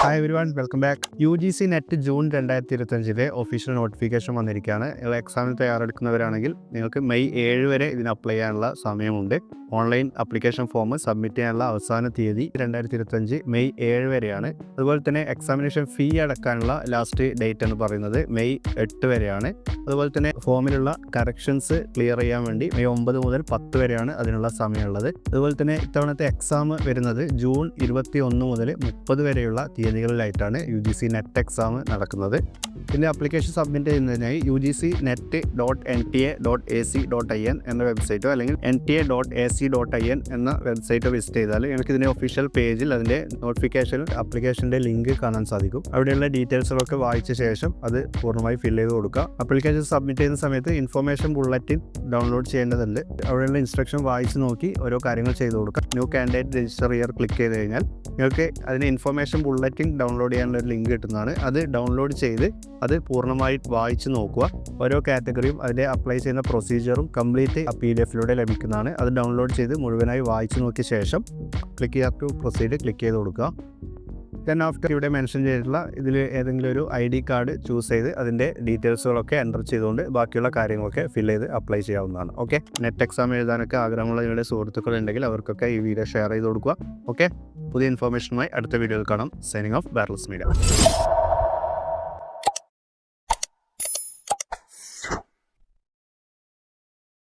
Hi every one welcome back U G C NET June രണ്ടായിരത്തി ഇരുപത്തഞ്ചിലെ official notification വന്നിരിക്കുകയാണ് എക്സാമിന് തയ്യാറെടുക്കുന്നവരാണെങ്കിൽ നിങ്ങൾക്ക് മെയ് ഏഴ് വരെ ഇതിന് അപ്ലൈ ചെയ്യാനുള്ള സമയമുണ്ട്. ഓൺലൈൻ അപ്ലിക്കേഷൻ ഫോം സബ്മിറ്റ് ചെയ്യാനുള്ള അവസാന തീയതി രണ്ടായിരത്തി ഇരുപത്തഞ്ച് മെയ് ഏഴ് വരെയാണ്. അതുപോലെ തന്നെ എക്സാമിനേഷൻ ഫീ അടക്കാനുള്ള ലാസ്റ്റ് ഡേറ്റ് എന്ന് പറയുന്നത് മെയ് എട്ട് വരെയാണ്. അതുപോലെ തന്നെ ഫോമിലുള്ള കറക്ഷൻസ് ക്ലിയർ ചെയ്യാൻ വേണ്ടി മെയ് ഒമ്പത് മുതൽ പത്ത് വരെയാണ് അതിനുള്ള സമയമുള്ളത്. അതുപോലെ തന്നെ ഇത്തവണത്തെ എക്സാം വരുന്നത് ജൂൺ ഇരുപത്തി ഒന്ന് മുതൽ മുപ്പത് വരെയുള്ള തീയതികളിലായിട്ടാണ് U G C NET exam നടക്കുന്നത്. ഇതിന്റെ അപ്ലിക്കേഷൻ സബ്മിറ്റ് ചെയ്യുന്നതിനായി U G C NET dot N T A dot A C dot I N എന്ന വെബ്സൈറ്റോ അല്ലെങ്കിൽ N T A dot A C dot I N എന്ന വെബ്സൈറ്റ് വിസിറ്റ് ചെയ്താൽ നിങ്ങൾക്ക് ഇതിന്റെ ഒഫീഷ്യൽ പേജിൽ അതിന്റെ നോട്ടിഫിക്കേഷൻ അപ്ലിക്കേഷന്റെ ലിങ്ക് കാണാൻ സാധിക്കും. അവിടെയുള്ള ഡീറ്റെയിൽസുകളൊക്കെ വായിച്ച ശേഷം അത് പൂർണമായി ഫില്ല് ചെയ്ത് കൊടുക്കുക. അപ്ലിക്കേഷൻ സബ്മിറ്റ് ചെയ്യുന്ന സമയത്ത് ഇൻഫർമേഷൻ ബുള്ളറ്റിൻ ഡൗൺലോഡ് ചെയ്യേണ്ടതുണ്ട്. അവിടെയുള്ള ഇൻസ്ട്രക്ഷൻ വായിച്ച് നോക്കി ഓരോ കാര്യങ്ങൾ ചെയ്ത് കൊടുക്കുക. New candidate register here click ചെയ്ത് കഴിഞ്ഞാൽ നിങ്ങൾക്ക് അതിന് ഇൻഫർമേഷൻ ബുള്ളറ്റിൻ ഡൗൺലോഡ് ചെയ്യാനുള്ള ഒരു ലിങ്ക് കിട്ടുന്നതാണ്. അത് ഡൗൺലോഡ് ചെയ്ത് അത് പൂർണമായി വായിച്ച് നോക്കുക. ഓരോ കാറ്റഗറിയും അതിന്റെ അപ്ലൈ ചെയ്യുന്ന പ്രൊസീജിയറും കംപ്ലീറ്റ് പി ഡി എഫിലൂടെ ലഭിക്കുന്നതാണ്. അത് ഡൗൺലോഡ് ചെയ്ത് മുഴുവനായി വായിച്ചു നോക്കിയ ശേഷം ക്ലിക്ക് ചെയ്യാ ടു പ്രൊസീഡ് ക്ലിക്ക് ചെയ്ത് കൊടുക്കുക. ദെൻ ആഫ്റ്റർ ഇവിടെ മെൻഷൻ ചെയ്തിട്ടുള്ള ഇതിൽ ഏതെങ്കിലും ഒരു ഐ ഡി കാർഡ് ചൂസ് ചെയ്ത് അതിന്റെ ഡീറ്റെയിൽസുകളൊക്കെ എന്റർ ചെയ്തുകൊണ്ട് ബാക്കിയുള്ള കാര്യങ്ങളൊക്കെ ഫിൽ ചെയ്ത് അപ്ലൈ ചെയ്യാവുന്നതാണ്. ഓക്കെ നെറ്റ് എക്സാം എഴുതാനൊക്കെ ആഗ്രഹമുള്ള നിങ്ങളുടെ സുഹൃത്തുക്കളുണ്ടെങ്കിൽ അവർക്കൊക്കെ ഈ വീഡിയോ ഷെയർ ചെയ്ത് കൊടുക്കുക. ഓക്കെ പുതിയ ഇൻഫർമേഷനുമായി അടുത്ത വീഡിയോയിൽ കാണാം. Signing off ബാർലസ് media